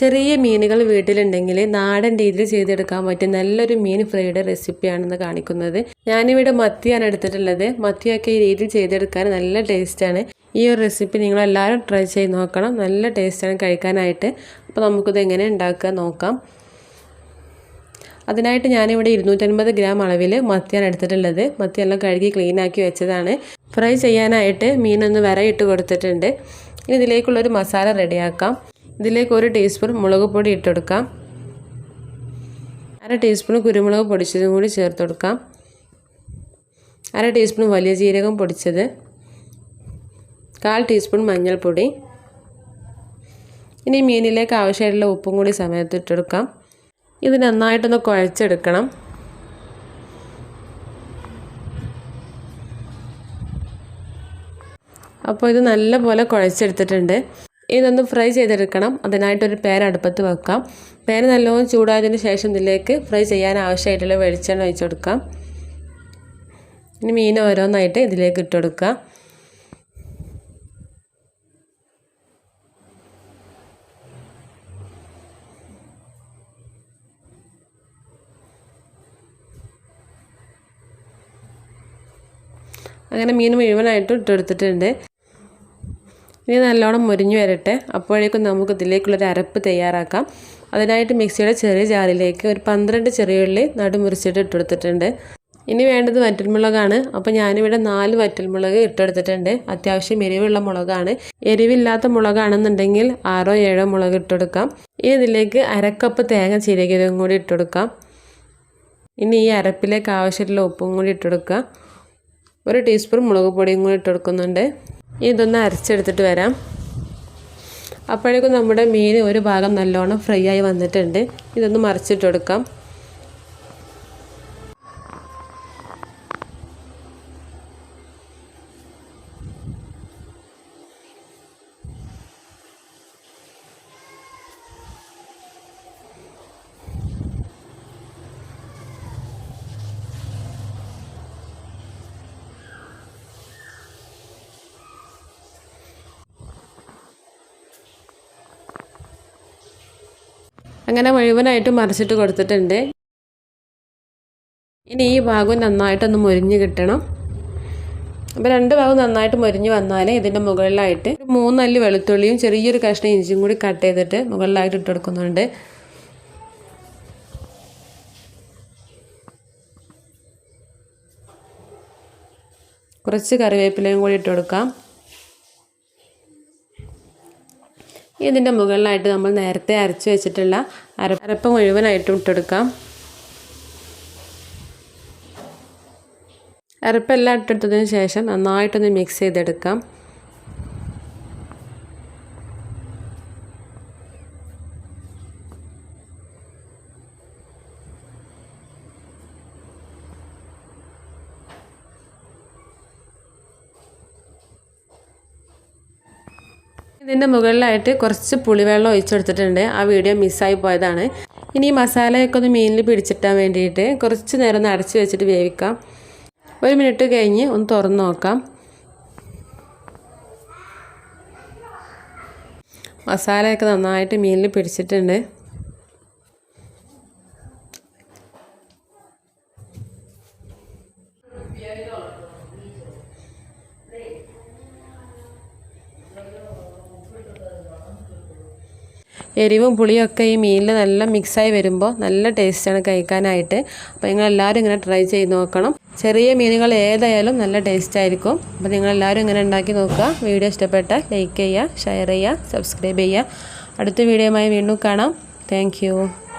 ചെറിയ മീനുകൾ വീട്ടിലുണ്ടെങ്കിൽ നാടൻ രീതിയിൽ ചെയ്തെടുക്കാൻ പറ്റിയ നല്ലൊരു മീൻ ഫ്രൈയുടെ റെസിപ്പിയാണെന്ന് കാണിക്കുന്നത്. ഞാനിവിടെ മത്തിയാണ് എടുത്തിട്ടുള്ളത്. മത്തിയൊക്കെ ഈ രീതിയിൽ ചെയ്തെടുക്കാൻ നല്ല ടേസ്റ്റാണ് ഈ ഒരു റെസിപ്പി നിങ്ങളെല്ലാവരും ട്രൈ ചെയ്ത് നോക്കണം. നല്ല ടേസ്റ്റാണ് കഴിക്കാനായിട്ട്. അപ്പോൾ നമുക്കിത് എങ്ങനെ ഉണ്ടാക്കുക നോക്കാം. അതിനായിട്ട് ഞാനിവിടെ ഇരുന്നൂറ്റൻപത് ഗ്രാം അളവിൽ മത്തിയാണ് എടുത്തിട്ടുള്ളത്. മത്തിയെല്ലാം കഴുകി ക്ലീനാക്കി വെച്ചതാണ്. ഫ്രൈ ചെയ്യാനായിട്ട് മീനൊന്ന് വിറയിട്ട് കൊടുത്തിട്ടുണ്ട്. ഇനി ഇതിലേക്കുള്ളൊരു മസാല റെഡിയാക്കാം ഇതിലേക്ക് ഒരു ടീസ്പൂൺ മുളക് പൊടി ഇട്ടെടുക്കാം. അര ടീസ്പൂൺ കുരുമുളക് പൊടിച്ചതും കൂടി ചേർത്ത് കൊടുക്കാം അര ടീസ്പൂൺ വലിയ ജീരകം പൊടിച്ചത്. കാൽ ടീസ്പൂൺ മഞ്ഞൾപ്പൊടി. ഇനി മീനിലേക്ക് ആവശ്യമായിട്ടുള്ള ഉപ്പും കൂടി സമയത്ത് ഇട്ടെടുക്കാം. ഇത് നന്നായിട്ടൊന്ന് കുഴച്ചെടുക്കണം. അപ്പോൾ ഇത് നല്ലപോലെ കുഴച്ചെടുത്തിട്ടുണ്ട്. ഇതൊന്ന് ഫ്രൈ ചെയ്തെടുക്കണം. അതിനായിട്ടൊരു പാൻ അടുപ്പത്ത് വെക്കാം. പാൻ നല്ലോണം ചൂടായതിന് ശേഷം ഇതിലേക്ക് ഫ്രൈ ചെയ്യാൻ ആവശ്യമായിട്ടുള്ള വെളിച്ചെണ്ണ ഒഴിച്ചു കൊടുക്കാം. ഇനി മീൻ ഓരോന്നായിട്ട് ഇതിലേക്ക് ഇട്ട് കൊടുക്കുക. അങ്ങനെ മീൻ മുഴുവനായിട്ടും ഇട്ടെടുത്തിട്ടുണ്ട് ഇനി നല്ലോണം മുരിഞ്ഞു വരട്ടെ. അപ്പോഴേക്കും നമുക്ക് ഇതിലേക്കുള്ളൊരു അരപ്പ് തയ്യാറാക്കാം. അതിനായിട്ട് മിക്സിയുടെ ചെറിയ ജാറിലേക്ക് ഒരു പന്ത്രണ്ട് ചെറിയ ഉള്ളി നടുമുറിച്ചിട്ട് ഇട്ടെടുത്തിട്ടുണ്ട്. ഇനി വേണ്ടത് വറ്റൽമുളകാണ്. അപ്പോൾ ഞാനിവിടെ നാല് വറ്റൽമുളക് ഇട്ടെടുത്തിട്ടുണ്ട്. അത്യാവശ്യം എരിവുള്ള മുളകാണ്. എരിവില്ലാത്ത മുളകാണെന്നുണ്ടെങ്കിൽ ആറോ ഏഴോ മുളക് ഇട്ടെടുക്കാം. ഇനി ഇതിലേക്ക് അരക്കപ്പ് തേങ്ങ ചിരകിയതും കൂടി ഇട്ടെടുക്കാം. ഇനി ഈ അരപ്പിലേക്ക് ആവശ്യമുള്ള ഉപ്പും കൂടി ഇട്ടെടുക്കുക. ഒരു ടീസ്പൂൺ മുളക് പൊടിയും കൂടി ഇട്ടെടുക്കുന്നുണ്ട്. ഇതൊന്ന് അരച്ചെടുത്തിട്ട് വരാം. അപ്പോഴേക്കും നമ്മുടെ മീൻ ഒരു ഭാഗം നല്ലോണം ഫ്രൈ ആയി വന്നിട്ടുണ്ട്. ഇതൊന്ന് മറിച്ചിട്ട് കൊടുക്കാം. അങ്ങനെ മുഴുവനായിട്ട് മറിച്ചിട്ട് കൊടുത്തിട്ടുണ്ട്. ഇനി ഈ ഭാഗം നന്നായിട്ടൊന്ന് മുരിഞ്ഞ് കിട്ടണം. അപ്പോൾ രണ്ട് ഭാഗം നന്നായിട്ട് മുരിഞ്ഞ് വന്നാൽ ഇതിന്റെ മുകളിലായിട്ട് മൂന്നല്ല് വെളുത്തുള്ളിയും ചെറിയൊരു കഷ്ണം ഇഞ്ചിയും കൂടി കട്ട് ചെയ്തിട്ട് മുകളിലായിട്ട് ഇട്ട് കൊടുക്കുന്നുണ്ട്. കുറച്ച് കറിവേപ്പിലയും കൂടി ഇട്ട് കൊടുക്കാം. ഇതിന്റെ മുകളിലായിട്ട് നമ്മൾ നേരത്തെ അരച്ച് വെച്ചിട്ടുള്ള അര അരപ്പ് മുഴുവനായിട്ടും ഇട്ടെടുക്കാം. അരപ്പെല്ലാം ഇട്ടെടുത്തതിന് ശേഷം നന്നായിട്ടൊന്ന് മിക്സ് ചെയ്തെടുക്കാം. ഇതിന്റെ മുകളിലായിട്ട് കുറച്ച് പുളിവെള്ളം ഒഴിച്ചെടുത്തിട്ടുണ്ട്. ആ വീഡിയോ മിസ്സായി പോയതാണ്. ഇനി ഈ മസാലയൊക്കെ ഒന്ന് മീനിൽ പിടിച്ചിട്ടാൻ വേണ്ടിയിട്ട് കുറച്ച് നേരം ഒന്ന് അടച്ച് വെച്ചിട്ട് വേവിക്കാം. ഒരു മിനിറ്റ് കഴിഞ്ഞ് ഒന്ന് തുറന്ന് നോക്കാം. മസാലയൊക്കെ നന്നായിട്ട് മീനിൽ പിടിച്ചിട്ടുണ്ട്. എരിവും പുളിയൊക്കെ ഈ മീനിൽ നല്ല മിക്സായി വരുമ്പോൾ നല്ല ടേസ്റ്റാണ് കഴിക്കാനായിട്ട്. അപ്പോൾ നിങ്ങളെല്ലാവരും ഇങ്ങനെ ട്രൈ ചെയ്ത് നോക്കണം. ചെറിയ മീനുകൾ ഏതായാലും നല്ല ടേസ്റ്റ് ആയിരിക്കും. അപ്പോൾ നിങ്ങളെല്ലാവരും ഇങ്ങനെ ഉണ്ടാക്കി നോക്കുക. വീഡിയോ ഇഷ്ടപ്പെട്ടാൽ ലൈക്ക് ചെയ്യുക ഷെയർ ചെയ്യുക സബ്സ്ക്രൈബ് ചെയ്യുക. അടുത്ത വീഡിയോയുമായി വീണ്ടും കാണാം. താങ്ക്